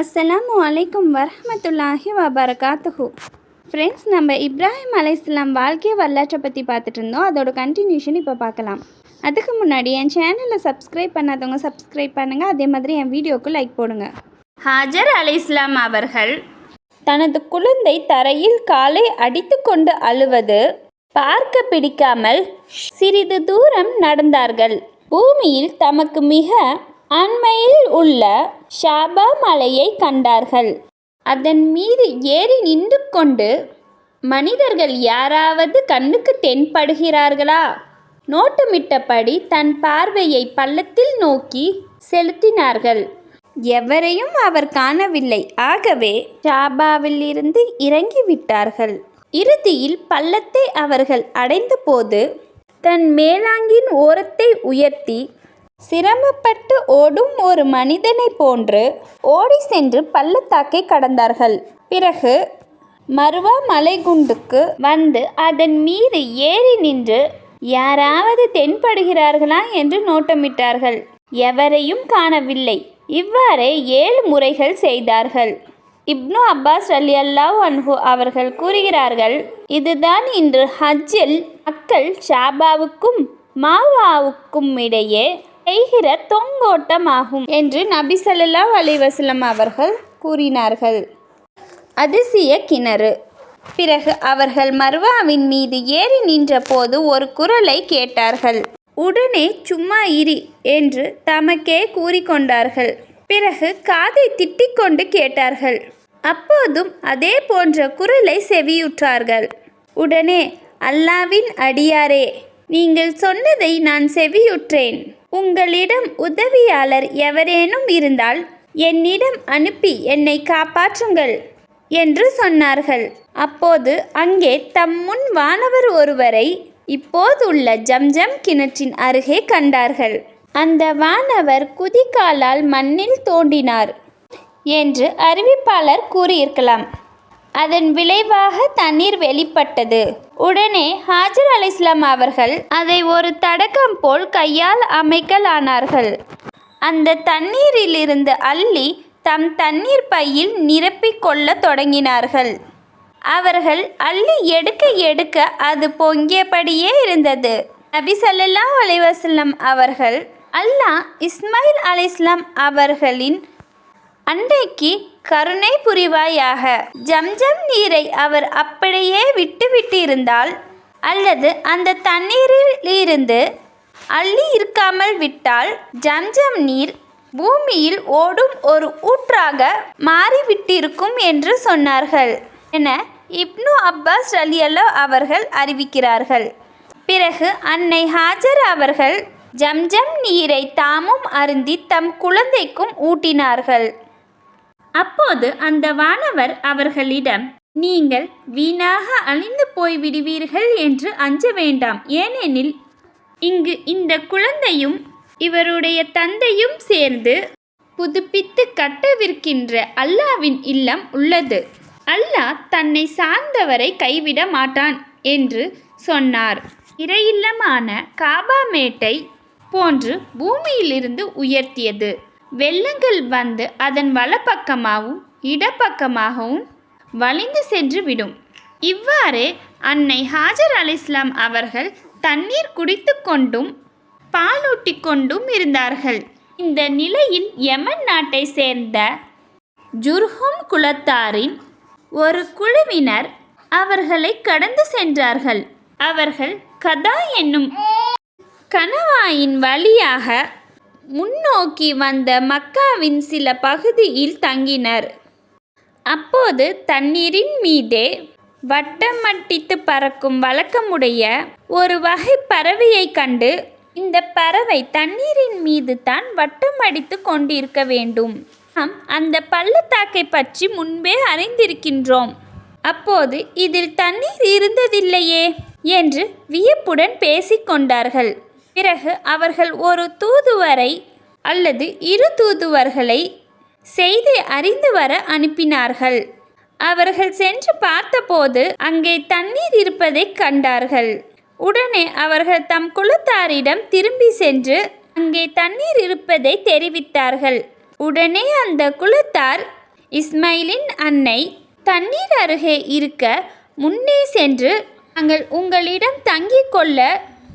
அஸ்ஸலாமு அலைக்கும் வரமத்துல்லாஹி வபரகாத்துஹு. ஃப்ரெண்ட்ஸ் நம்ம இப்ராஹிம் அலைஹிஸ்ஸலாம் வாழ்க்கை வரலாற்றை பற்றி பார்த்துட்டு இருந்தோம். அதோட கண்டினியூஷன் இப்போ பார்க்கலாம். அதுக்கு முன்னாடி என் சேனலை சப்ஸ்கிரைப் பண்ணாதவங்க சப்ஸ்கிரைப் பண்ணுங்கள் அதே மாதிரி என் வீடியோக்கு லைக் போடுங்க. ஹாஜர் அலைஹிஸ்ஸலாம் அவர்கள் தனது குழந்தை தரையில் காலை அடித்துக்கொண்டு அழுவது பார்க்க பிடிக்காமல் சிறிது தூரம் நடந்தார்கள். பூமியில் தமக்கு மிக அண்மையில் உள்ள ஷாபா மலையை கண்டார்கள். அதன் மீது ஏறி நின்று கொண்டு மனிதர்கள் யாராவது கண்ணுக்கு தென்படுகிறார்களா? நோட்டமிட்டபடி தன் பார்வையை பள்ளத்தில் நோக்கி செலுத்தினார்கள். எவரையும் அவர் காணவில்லை. ஆகவே ஷாபாவில் இருந்து இறங்கிவிட்டார்கள் இறுதியில் பள்ளத்தை அவர்கள் அடைந்தபோது தன் மேலாங்கின் ஓரத்தை உயர்த்தி சிரமப்பட்டு ஓடும் ஒரு மனிதனைப் போன்று ஓடி சென்று பள்ளத்தாக்கை கடந்தார்கள். பிறகு மருவா மலைகுண்டுக்கு வந்து அதன் மீது ஏறி நின்று யாராவது தென்படுகிறார்களா? என்று நோட்டமிட்டார்கள். எவரையும் காணவில்லை. இவ்வாறே ஏழு முறைகள் செய்தார்கள். இப்னு அப்பாஸ் அலி அல்லாஹ் அன்ஹு அவர்கள் கூறுகிறார்கள் இதுதான் இன்று ஹஜ்ஜில் மக்கள் ஷாபாவுக்கும் மாவாவுக்கும் இடையே செய்கிற தொங்கோட்டமாகும் என்று நபி ஸல்லல்லாஹு அவர்கள் கூறினார்கள். அதிசய கிணறு. பிறகு அவர்கள் மர்வாவின் மீது ஏறி நின்றபோது ஒரு குரலை கேட்டார்கள். உடனே சும்மா இரி என்று தமக்கே கூறிக்கொண்டார்கள் பிறகு காதை திட்டிக்கொண்டு கேட்டார்கள். அப்போதும் அதே போன்ற குரலை செவியுற்றார்கள். உடனே அல்லாவின் அடியாரே நீங்கள் சொன்னதை நான் செவியுற்றேன். உங்களிடம் உதவியாளர் எவரேனும் இருந்தால் என்னிடம் அனுப்பி என்னை காப்பாற்றுங்கள் என்று சொன்னார்கள். அப்போது அங்கே தம் முன் வானவர் ஒருவரை இப்போதுள்ள ஜம்ஜம் கிணற்றின் அருகே கண்டார்கள். அந்த வானவர் குதிகாலால் மண்ணில் தோண்டினார் என்று அறிவிப்பாளர் கூறியிருக்கலாம். அதன் விளைவாக தண்ணீர் வெளிப்பட்டது. உடனே ஹாஜர் அலிஸ்லாம் அவர்கள் அதை ஒரு தடக்கம் போல் கையால் அமைக்கலானார்கள். அந்த தண்ணீரிலிருந்து அள்ளி தம் தண்ணீர் பையில் நிரப்பிக் கொள்ளத் தொடங்கினார்கள். அவர்கள் அள்ளி எடுக்க எடுக்க அது பொங்கியபடியே இருந்தது. நபி ஸல்லல்லாஹு அலைஹி அவர்கள் அல்லாஹ் இஸ்மாயில் அலிஸ்லாம் அவர்களின் அன்றைக்கு கருணை புரிவாயாக. ஜம்ஜம் நீரை அவர் அப்படியே விட்டுவிட்டிருந்தால் அல்லது அந்த தண்ணீரில் இருந்து அள்ளி இருக்காமல் விட்டால் ஜம்ஜம் நீர் பூமியில் ஓடும் ஒரு ஊற்றாக மாறிவிட்டிருக்கும் என்று சொன்னார்கள் என இப்னு அப்பாஸ் அலியல்லோ அவர்கள் அறிவிக்கிறார்கள். பிறகு அன்னை ஹாஜர் அவர்கள் ஜம்ஜம் நீரை தாமும் அருந்தி தம் குழந்தைக்கும் ஊட்டினார்கள். அப்போது அந்த வானவர் அவர்களிடம் நீங்கள் வீணாக அழிந்து போய் விடுவீர்கள் என்று அஞ்ச வேண்டாம். ஏனெனில் இங்கு இந்த குழந்தையும் இவருடைய தந்தையும் சேர்ந்து புதுப்பித்து கட்டவிருக்கின்ற அல்லாவின் இல்லம் உள்ளது. அல்லாஹ் தன்னை சார்ந்தவரை கைவிட மாட்டான் என்று சொன்னார். இறையில்லமான காபா மேட்டை போன்று பூமியிலிருந்து உயர்த்தியது. வெள்ளங்கள் வந்து அதன் வலப்பக்கமாகவும் இடப்பக்கமாகவும் வலிந்து சென்று விடும். இவ்வாறு அன்னை ஹாஜர் அலிஸ்லாம் அவர்கள் தண்ணீர் குடித்து கொண்டும் பாலூட்டி கொண்டும் இருந்தார்கள். இந்த நிலையில் யமன் நாட்டை சேர்ந்த ஜுர்ஹும் குலத்தாரின் ஒரு குழுவினர் அவர்களை கடந்து சென்றார்கள். அவர்கள் கதா என்னும் கணவாயின் வழியாக முன்னோக்கி வந்த மக்காவின் சில பகுதியில் தங்கினர். அப்போது தண்ணீரின் மீதே வட்டமட்டித்து பறக்கும் வழக்கமுடைய ஒரு வகை பறவையை கண்டு இந்த பறவை தண்ணீரின் மீது தான் வட்டம் அடித்து கொண்டிருக்க வேண்டும். நாம் அந்த பள்ளத்தாக்கை பற்றி முன்பே அறிந்திருக்கின்றோம். அப்போது இதில் தண்ணீர் இருந்ததில்லையே என்று வியப்புடன் பேசிக்கொண்டார்கள் பிறகு அவர்கள் ஒரு தூதுவரை அல்லது இரு தூதுவர்களை செய்தி அறிந்து வர அனுப்பினார்கள். அவர்கள் சென்று பார்த்தபோது அங்கே தண்ணீர் இருப்பதை கண்டார்கள். உடனே அவர்கள் தம் குலத்தாரிடம் திரும்பி சென்று அங்கே தண்ணீர் இருப்பதை தெரிவித்தார்கள். உடனே அந்த குலத்தார் இஸ்மைலின் அன்னை தண்ணீர் அருகே இருக்க முன்னே சென்று நாங்கள் உங்களிடம் தங்கிக் கொள்ள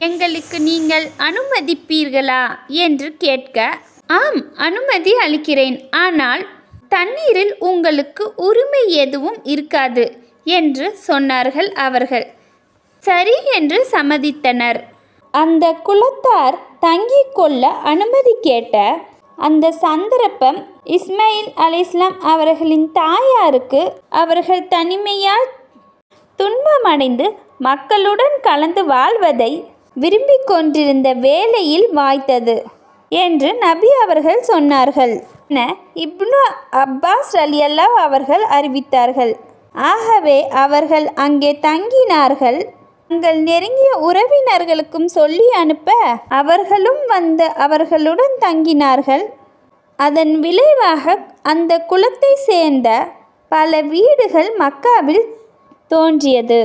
எங்களுக்கு நீங்கள் அனுமதிப்பீர்களா என்று கேட்க ஆம் அனுமதி அளிக்கிறேன். ஆனால் தண்ணீரில் உங்களுக்கு உரிமை எதுவும் இருக்காது என்று சொன்னார்கள் அவர்கள். சரி என்று சம்மதித்தனர். அந்த குலத்தார் தங்கிக் கொள்ள அனுமதி கேட்ட அந்த சந்தர்ப்பம் இஸ்மாயில் அலிஸ்லாம் அவர்களின் தாயாருக்கு அவர்கள் தனிமையால் துன்பமடைந்து மக்களுடன் கலந்து வாழ்வதை விரும்பிக் கொண்டிருந்த வேலையில் வாய்த்தது என்று நபி அவர்கள் சொன்னார்கள். என இப்னு அப்பாஸ் அலியல்லா அவர்கள் அறிவித்தார்கள். ஆகவே அவர்கள் அங்கே தங்கினார்கள். தங்கள் நெருங்கிய உறவினர்களுக்கும் சொல்லி அனுப்ப அவர்களும் வந்து அவர்களுடன் தங்கினார்கள். அதன் விளைவாக அந்த குலத்தை சேர்ந்த பல வீடுகள் மக்காவில் தோன்றியது.